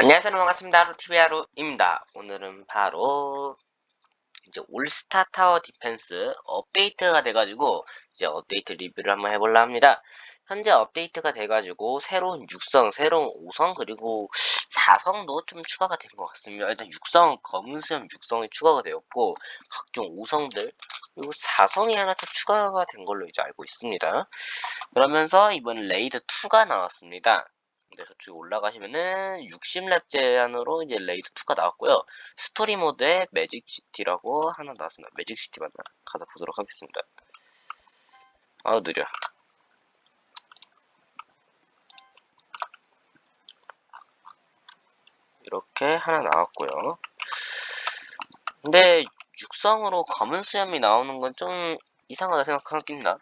안녕하세요. 반갑습니다. 하루TV 하루입니다. 오늘은 바로 이제 올스타 타워 디펜스 업데이트가 돼가지고 이제 업데이트 리뷰를 한번 해볼라 합니다. 현재 업데이트가 돼가지고 새로운 6성, 새로운 5성 그리고 4성도 좀 추가가 된 것 같습니다. 일단 6성, 검은 수염 6성이 추가가 되었고 각종 5성들 그리고 4성이 하나 더 추가가 된 걸로 이제 알고 있습니다. 그러면서 이번 레이드 2가 나왔습니다 네, 저쪽에 올라가시면은 60렙 제한으로 이제 레이드 2가 나왔고요. 스토리 모드에 매직 시티라고 하나 나왔습니다. 매직 시티 맞나? 가서 보도록 하겠습니다. 아우 느려. 이렇게 하나 나왔고요. 근데 육성으로 검은 수염이 나오는 건 좀 이상하다 생각합니다.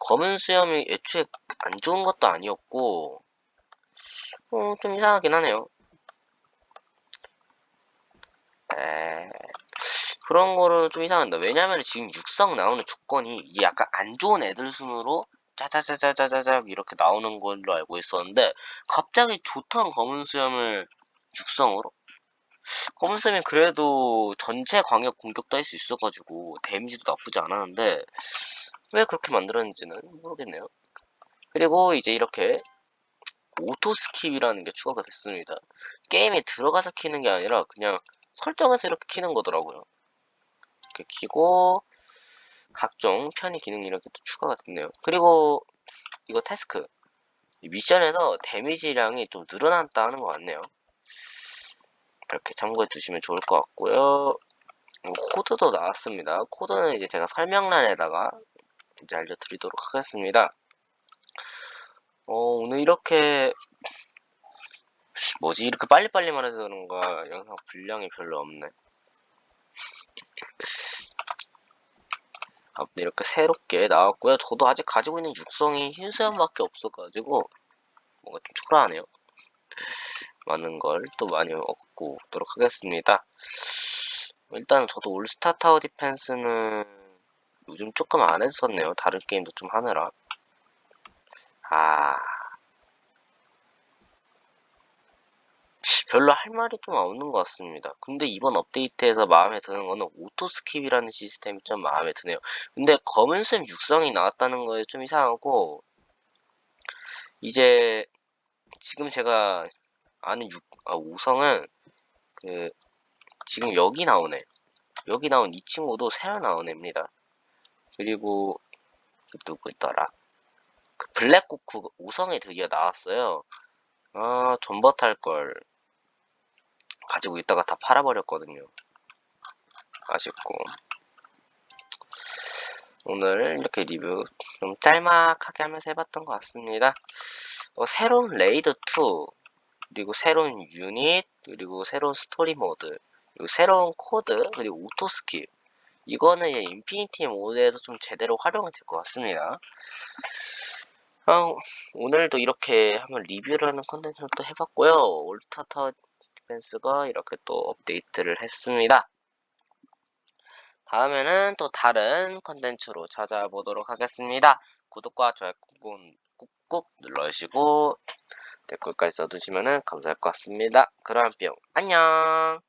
검은 수염이 애초에 안 좋은 것도 아니었고 어, 좀 이상하긴 하네요. 에... 그런 거를 좀 이상한다. 왜냐면 지금 육성 나오는 조건이 이게 약간 안 좋은 애들 순으로 짜자자자자자자 이렇게 나오는 걸로 알고 있었는데 갑자기 좋던 검은 수염을 육성으로? 검은 수염이 그래도 전체 광역 공격도 할 수 있어가지고 데미지도 나쁘지 않았는데 왜 그렇게 만들었는지는 모르겠네요. 그리고 이제 이렇게 오토 스킵이라는 게 추가가 됐습니다. 게임에 들어가서 키는 게 아니라 그냥 설정해서 이렇게 키는 거더라고요. 이렇게 키고 각종 편의 기능이 이렇게 또 추가가 됐네요. 그리고 이거 태스크 미션에서 데미지량이 좀 늘어났다는 것 같네요. 이렇게 참고해 두시면 좋을 것 같고요. 코드도 나왔습니다. 코드는 이제 제가 설명란에다가 이제 알려드리도록 하겠습니다. 어, 오늘 이렇게 뭐지? 이렇게 빨리빨리 말해서 그런가 영상 분량이 별로 없네. 아무튼 이렇게 새롭게 나왔고요. 저도 아직 가지고 있는 육성이 흰수염밖에 없어가지고 뭔가 좀 초라하네요. 많은 걸 또 많이 얻고 오도록 하겠습니다. 일단 저도 올스타 타워 디펜스는 요즘 조금 안 했었네요. 다른 게임도 좀 하느라 아 별로 할 말이 좀 없는 것 같습니다. 근데 이번 업데이트에서 마음에 드는 거는 오토 스킵이라는 시스템이 좀 마음에 드네요. 근데 검은색 육성이 나왔다는 거에 좀 이상하고 이제 지금 제가 아는 6, 아, 5성은 그 지금 여기 나오네. 여기 나온 이 친구도 새로 나온 애입니다. 그리고 누구 있더라? 그 블랙코크 5성이 드디어 나왔어요. 아, 존버 탈 걸. 가지고 있다가 다 팔아버렸거든요. 아쉽고. 오늘 이렇게 리뷰 좀 짤막하게 하면서 해봤던 것 같습니다. 어, 새로운 레이드 2, 그리고 새로운 유닛, 그리고 새로운 스토리 모드, 그리고 새로운 코드, 그리고 오토 스킬. 이거는 이제 인피니티 모드에서 좀 제대로 활용이 될 것 같습니다. 어, 오늘도 이렇게 한번 리뷰를 하는 컨텐츠를 또 해봤고요. 올타타 디펜스가 이렇게 또 업데이트를 했습니다. 다음에는 또 다른 컨텐츠로 찾아보도록 하겠습니다. 구독과 좋아요 꾹꾹, 꾹꾹 눌러주시고 댓글까지 써두시면 감사할 것 같습니다. 그럼 뿅 안녕